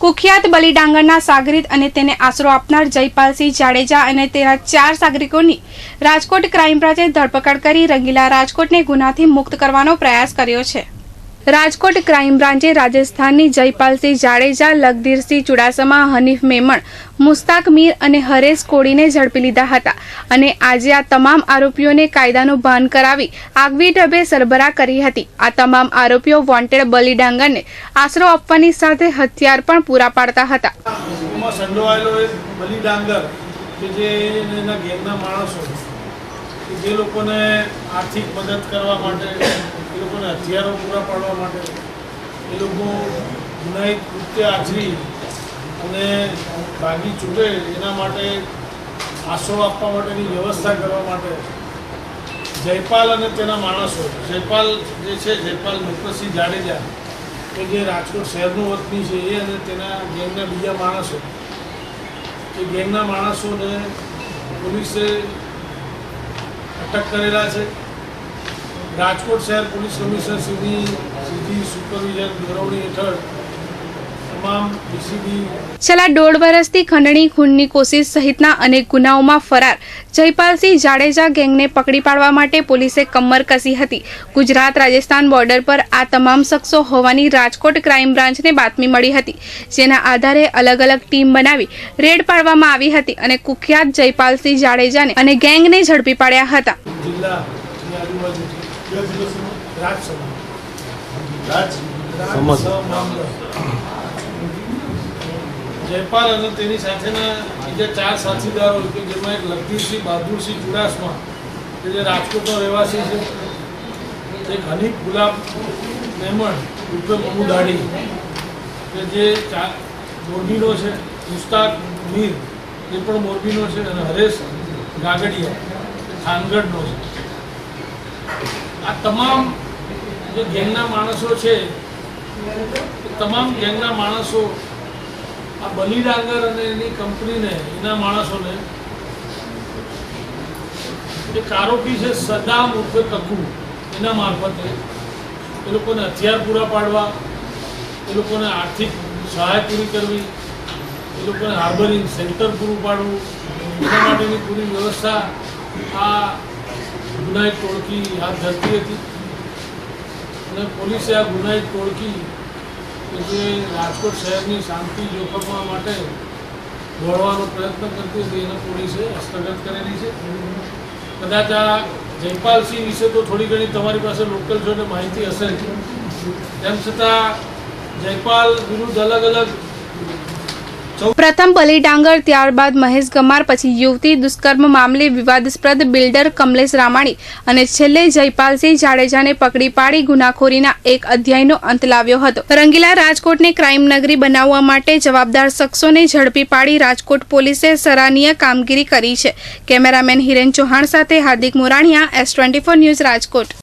કુખ્યાત બલિડાંગરના સાગરીત અને તેને આશરો આપનાર જયપાલસિંહ જાડેજા અને તેના ચાર સાગરિકોની રાજકોટ ક્રાઇમ બ્રાંચે ધરપકડ કરી રંગીલા રાજકોટને ગુનાથી મુક્ત કરવાનો પ્રયાસ કર્યો છે. રાજકોટ ક્રાઇમ બ્રાન્ચે રાજસ્થાનની જયપાલસિંહ જાડેજા લગધીરસિંહ ચુડાસમા, હનીફ મેમણ, મુસ્તાક મીર અને હરેશ કોડીને ઝડપી લીધા હતા અને આજે આ તમામ આરોપીઓને કાયદાનું ભાન કરાવી આગવી ઢબે સરબરાહ કરી હતી. આ તમામ આરોપીઓ વોન્ટેડ બલિડાંગરને આશરો આપવાની સાથે હથિયાર પણ પૂરા પાડતા હતા. સંડોવાયેલો એક બલી કે જે એના ઘેરના માણસો જે લોકોને આર્થિક મદદ કરવા માટે, એ લોકોને હથિયારો પૂરા પાડવા માટે, એ લોકો ગુનાહિત કૃત્ય આચરી અને ભાગી છૂટે, એના માટે આશરો આપવા માટેની વ્યવસ્થા કરવા માટે જયપાલ અને તેના માણસો, જયપાલ જે છે, જયપાલ નુકરસિંહ જાડેજા કે જે રાજકોટ શહેરનો વતની છે, એ અને તેના ગેંગના બીજા માણસો, એ ગેંગના માણસોને પોલીસે અટક કરેલા છે. રાજકોટ શહેર પોલીસ કમિશનર સુધી સીધી સુપરવિઝન દોરવણી હેઠળ છેલ્લા દોઢ વર્ષથી ખંડણી ખૂનની કોશિશ સહિતના અનેક ગુનાઓમાં ફરાર. જયપાલસિંહ જાડેજા ગેંગને પકડી પાડવા માટે પોલીસે કમર કસી હતી. ગુજરાત રાજસ્થાન બોર્ડર પર આ તમામ શખ્સો હોવાની રાજકોટ ક્રાઇમ બ્રાન્ચને બાતમી મળી હતી જેના આધારે અલગ અલગ ટીમ બનાવી રેડ પાડવામાં આવી હતી અને કુખ્યાત જયપાલસિંહ જાડેજાને અને ગેંગને ઝડપી પાડ્યા હતા. જિલ્લાની જયપાલ અને તેની સાથેના બીજા ચાર સાથીદારો કે જેમાં એક લગધીરસિંહ બહાદુરસિંહ ચુડાસમા કે જે રાજકોટનો રહેવાસી છે, એક હનીફ ગુલાબ મહેમણ રૂપે મમુદાડી કે જે ચા મોરબીનો છે, મુસ્તાક મીર એ પણ મોરબીનો છે અને હરેશ ગાગડિયા ખાનગઢનો છે. આ તમામ જે ગેંગના માણસો છે તમામ ગેંગના માણસો આ બલિડાંગર અને એની કંપનીને, એના માણસોને એક આરોપી છે સદામ ઉર્ફે કકુ, એના મારફતે એ લોકોને હથિયાર પૂરા પાડવા, એ લોકોને આર્થિક સહાય પૂરી કરવી, એ લોકોને હાર્બરિંગ સેન્ટર પૂરું પાડવું, એના માટેની પૂરી વ્યવસ્થા આ ગુનાહિત ટોળકી હાથ ધરતી હતી. અને પોલીસે આ ગુનાહિત ટોળકી કે જે રાજકોટ શહેરની શાંતિ જોખમવા માટે દોડવાનો પ્રયત્ન કરતી હતી, એને પોલીસે હસ્તગત કરેલી છે. કદાચ આ જયપાલસિંહ વિશે તો થોડી ઘણી તમારી પાસે લોકલ છો માહિતી હશે તેમ છતાં જયપાલ વિરુદ્ધ અલગ અલગ પ્રથમ બલિડાંગર ત્યારબાદ મહેશ ગમાર, પછી યુવતી દુષ્કર્મ મામલે વિવાદસ્પદ બિલ્ડર કમલેશ રામાણી અને છેલ્લે જયપાલસિંહ જાડેજાને પકડી પાડી ગુનાખોરીના એક અધ્યાયનો અંત લાવ્યો હતો. રંગીલા રાજકોટને ક્રાઇમ નગરી બનાવવા માટે જવાબદાર શખ્સોને ઝડપી પાડી રાજકોટ પોલીસે સરાહનીય કામગીરી કરી છે. કેમેરામેન હિરેન ચૌહાણ સાથે Hardik Moraniya S twenty news Rajkot.